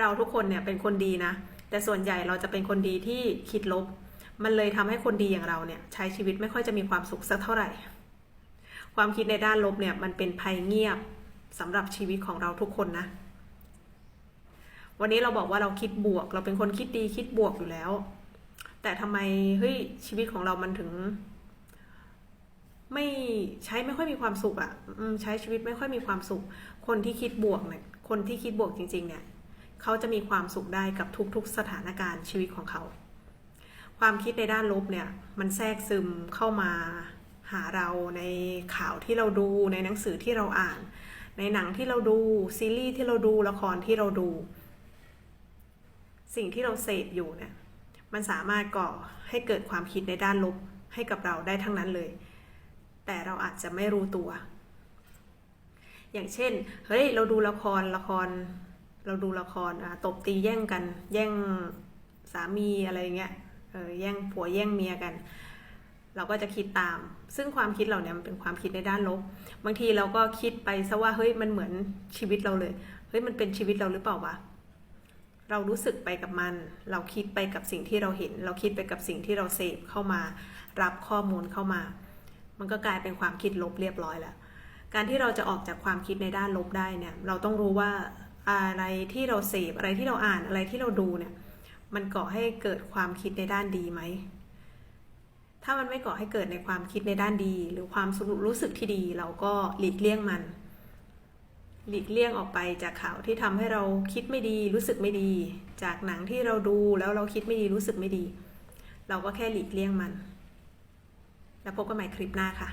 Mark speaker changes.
Speaker 1: เราทุกคนเนี่ยเป็นคนดีนะ แต่ส่วนใหญ่เราจะเป็นคนดีที่คิดลบ มันเลยทำให้คนดีอย่างเราเนี่ยใช้ชีวิตไม่ค่อยจะมีความสุขสักเท่าไหร่ ความคิดในด้านลบเนี่ยมันเป็นภัยเงียบสำหรับชีวิตของเราทุกคนนะ วันนี้เราบอกว่าเราคิดบวก เราเป็นคนคิดดีคิดบวกอยู่แล้ว แต่ทำไมเฮ้ยชีวิตของเรามันถึง ไม่ใช้ไม่ค่อยมีความสุขอะ่ะใช้ชีวิตไม่ค่อยมีความสุข คนที่คิดบวกเนี่ยคนที่คิดบวกจริง ๆ เนี่ย เขาจะมีความสุขได้กับทุกๆสถานการณ์ชีวิตของเขา ความคิดในด้านลบเนี่ยมันแทรกซึมเข้ามาหาเราในข่าวที่เราดูในหนังสือที่เราอ่าน ในหนังที่เราดูซีรีส์ที่เราดูละครที่เราดู สิ่งที่เราเสพอยู่เนี่ยมันสามารถก่อให้เกิดความคิดในด้านลบให้กับเราได้ทั้งนั้นเลย แต่เราอาจจะไม่รู้ตัว อย่างเช่น เฮ้ย เราดูละครละคร เราดูละครตบตีแย่งกัน แย่งสามีอะไรเงี้ยแย่งผัวแย่งเมียกัน เราก็จะคิดตาม ซึ่งความคิดเหล่านี้มันเป็นความคิดในด้านลบ บางทีเราก็คิดไปซะว่าเฮ้ยมันเหมือนชีวิตเราเลยเฮ้ยมันเป็นชีวิตเราหรือเปล่าวะเรารู้สึกไปกับมัน เราคิดไปกับสิ่งที่เราเห็น เราคิดไปกับสิ่งที่เราเสพเข้ามา รับข้อมูลเข้ามา มันก็กลายเป็นความคิดลบเรียบร้อยแล้ว การที่เราจะออกจากความคิดในด้านลบได้เนี่ย เราต้องรู้ว่า อะไรที่เราเสพอะไรที่เราอ่านอะไรที่เราดูเนี่ย มันก่อให้เกิดความคิดในด้านดีไหม ถ้ามันไม่ก่อให้เกิดในความคิดในด้านดี หรือความรู้สึกที่ดีเราก็หลีกเลี่ยงมัน หลีกเลี่ยงออกไปจากข่าวที่ทำให้เราคิดไม่ดี รู้สึกไม่ดี จากหนังที่เราดูแล้วเราคิดไม่ดีรู้สึกไม่ดี เราก็แค่หลีกเลี่ยงมัน แล้วพบกันใหม่คลิปหน้าค่ะ